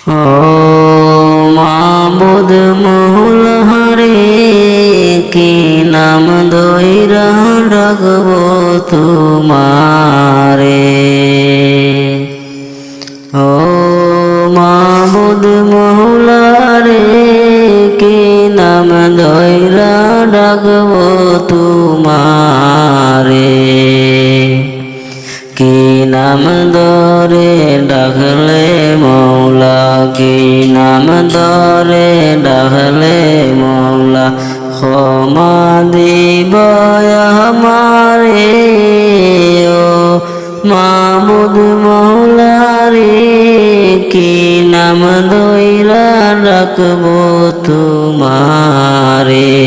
ও মাবুদ মহুলহারে কি নাম দইরা রাগব তোমারে ও মাবুদ মহুলারে কি নাম দইরা রাগব তোমারে কি নাম দরে ডাকলে কি নাম দরে ডাহলে মৌলা, ক্ষমা দিব আমারে, ও মামুদ মৌলারে, কি নাম দইরা রাখব তোমারে?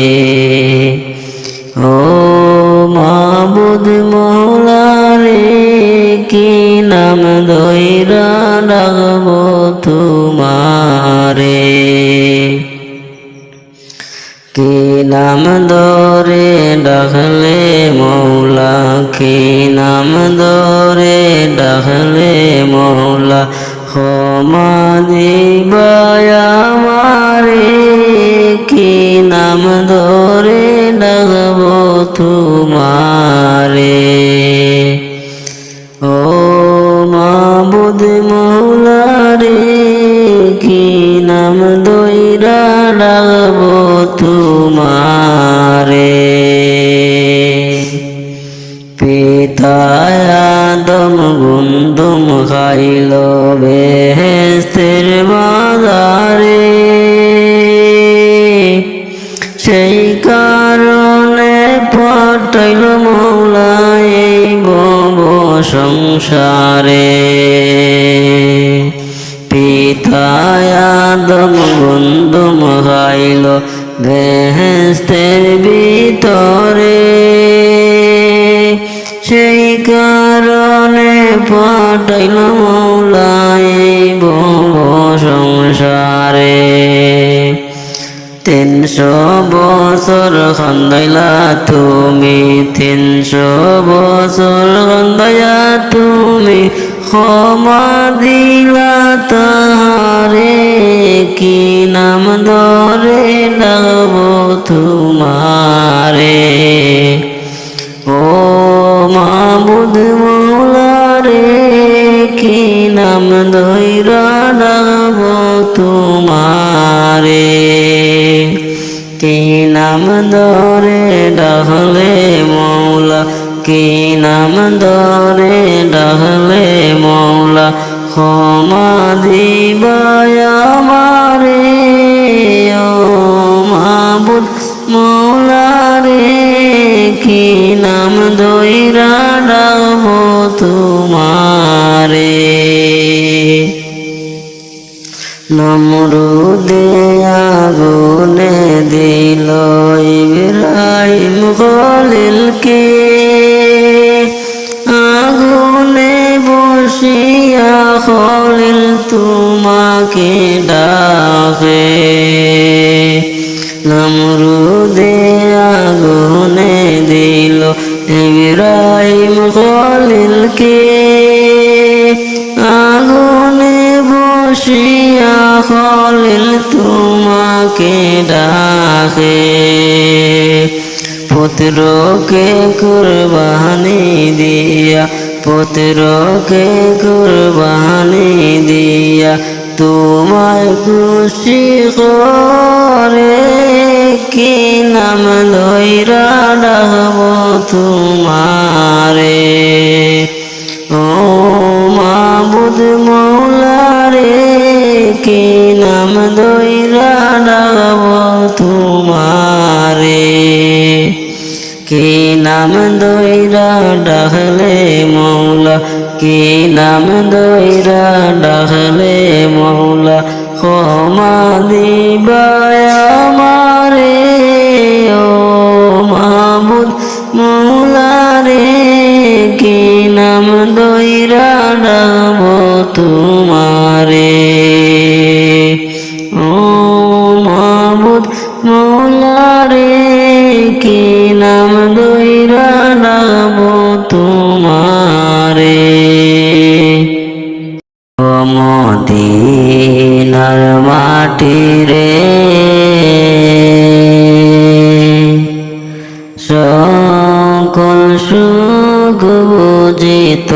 নাম দরে ডাকলে মৌলা, কি নাম দরে ডাকলে মৌলা? ক্ষমা দিবায়া মারে, কি নাম দরে ডাকব তোমারে? খাইল বেহেস্তের বাজারে। সেই কারণে পাঠাইল মৌলাই বব সংসারে। পিতায়াদম গুন্দুম খাইল বেহেস্তের ভিতরে। সেই কারণে পাঠাইল মৌলাই বব সংসারে। তিনশো বছর খন্দাইলা তুমি, তিনশো বছর খন্দাইয়া তুমি, ক্ষমা দিলা তাহারে, কি নাম ধরে ডাকব তোমারে? ধরে ডাকলে মৌলা, কি নাম ধরে ডাকলে মৌলা? ক্ষমা দিবায় আমারে, ও মাবুদ মৌলারে, কি নাম দইরা ডাকব তোমারে? নমরুদে আগুনে দিল ইব্রাহিম খলিলকে আগুনে বসিয়া খলিল তোমাকে ডাকে। নমরুদে আগুনে দিল ইব্রাহিম খলিলকে বসিয়া খলিল তোমাকে ডাকে। পুত্রকে কুরবানি দিয়া পুত্রকে কুরবানি দিয়া তোমায় খুশি করে কি নাম লইরা ডাকব তোমারে? মাবুদ মৌলারে কি নাম দইরা ডাকব তোমারে? কি নাম দইরা ডাকলে মৌলা? কি নাম দইরা ডাকলে মৌলা? ক্ষমা দিবায় আমারে, ও মাবুদ মৌলারে। কি নাম দইরা তোমারে? ও মাবুদ মৌলারে, কি নাম দইরা ডাকব তোমারে? মদিনার মাটি রে সকল সুখ বুঝিত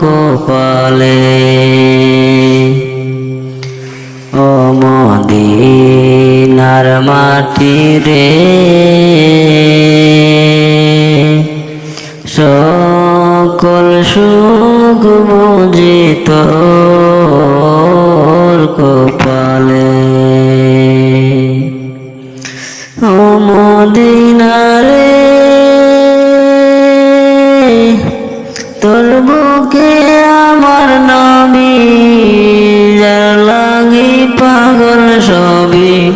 কপালে ও মদিনার মাটি রে সকল সুখ বুঝিত কপালে ও মদিনারে তোর বুকে আমার যার লাগি পাগল সবই।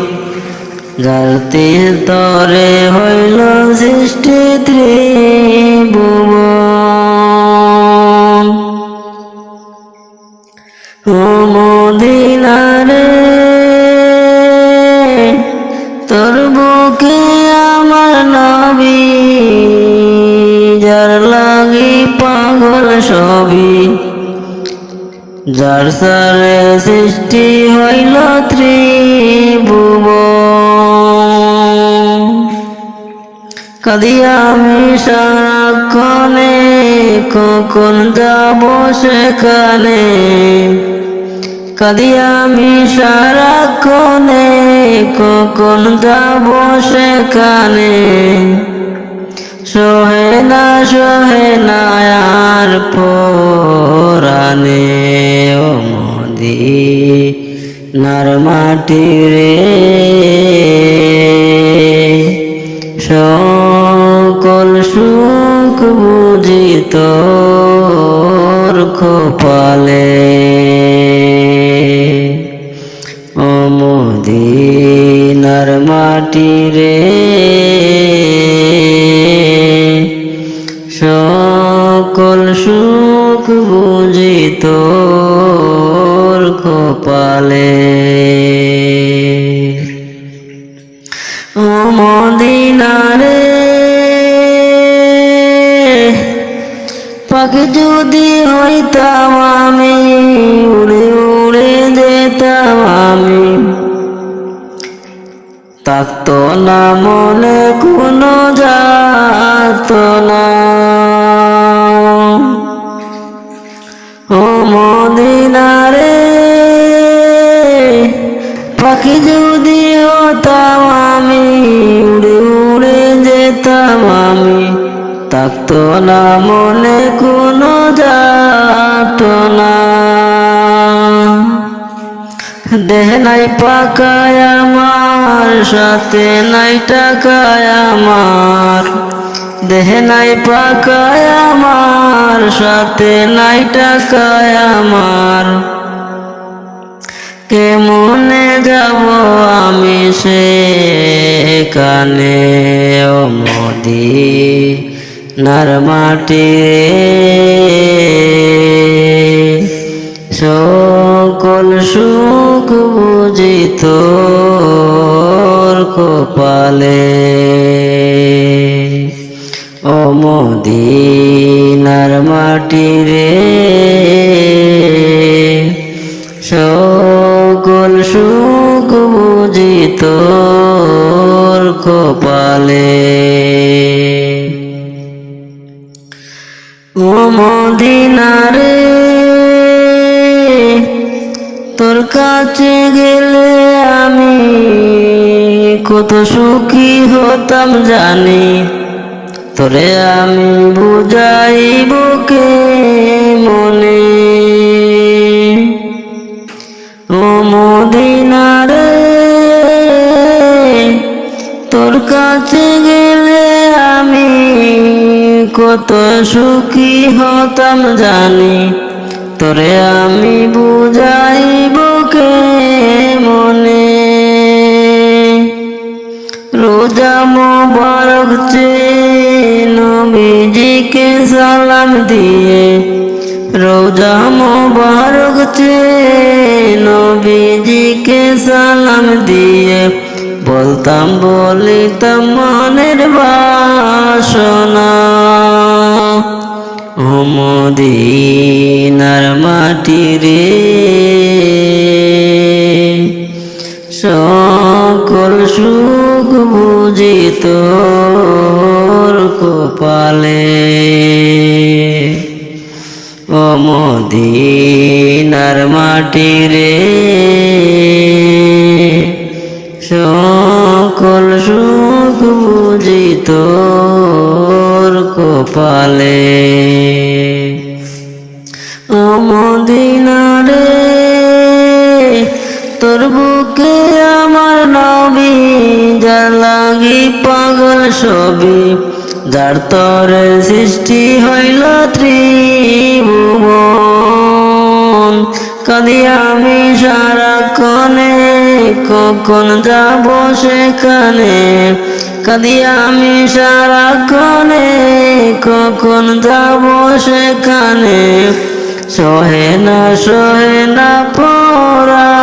গালতে তরে হইল সৃষ্টি ত্রিভুবন। ও তোর বুকে পাগল সবই যার সারে সৃষ্টি হইল ত্রিভুবন। কাদিয়া আমি সারাক্ষণে কখন যাব সেখানে? কাদিয়া আমি সারাক্ষণে কখন যাব সেখানে? সোহে না পোরানে ও মোদি নার মাটি রে সকল সুখ বুঝিত খোপালে ও মদিনার মাটি রে সকল সুখ বুঝিত কপালে। ও মদিনারে পাখি যদি হইতাম আমি, উড়ে উড়ে যেতাম আমি। থাকতো না মনে কোনো যাত পাখি যদি হতাম আমি, উড়ে উড়ে যেতাম আমি। থাকতো না মনে কোনো যাত না দেহ নাই পাকায় আমার, সাথে নাই টাকায় আমার। দেহ নাই পাকায় আমার, সাথে নাই টাকায় আমার। কেমনে যাব আমি সে কানে? ও মোদি নার মাটি সকল সুখ বুঝিত কপালে। ও মদিনার মাটি রে বুঝিত কপালে। ও মদিনারে তোর কাছে গেলে আমি কত সুখী হতাম জানি। তোরে আমি বুঝাইব কে মনে। ও মদিনারে তোর কাছে গেলে আমি কত সুখী হতাম জানি। তোরে আমি বুঝাইব কে মনে। রোজা মোবারক নবীজিকে সালাম দিয়ে। রোজা মোবারক নবীজিকে সালাম দিয়ে। বলতাম, বলিতাম মনের বাসনা। মদিনার মাটি রে, সকল সুখ বুঝি তোর কপালে। ও মদিনার মাটি রে সকল সুখ বুঝি তোর কপালে। ও তোর বুকে আমার নবী, যার লাগি পাগল ছবি, যার তরে সৃষ্টি হইল ত্রিভুবন। কাঁদি আমি সারাক্ষণে কখন যাব সেখানে? কাঁদি আমি সারাক্ষণে কখন যাব সেখানে? সহে না সহে না পরানে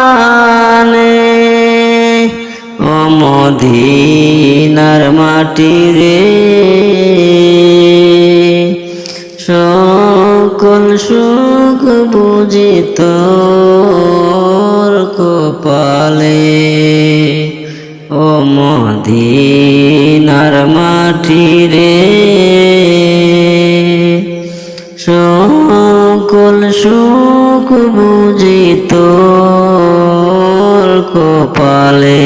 ও মাটি রে। সকল সুখ বুঝি কপালে? ও মদিনার মাটি রে সকল সুখ বুঝি কপালে।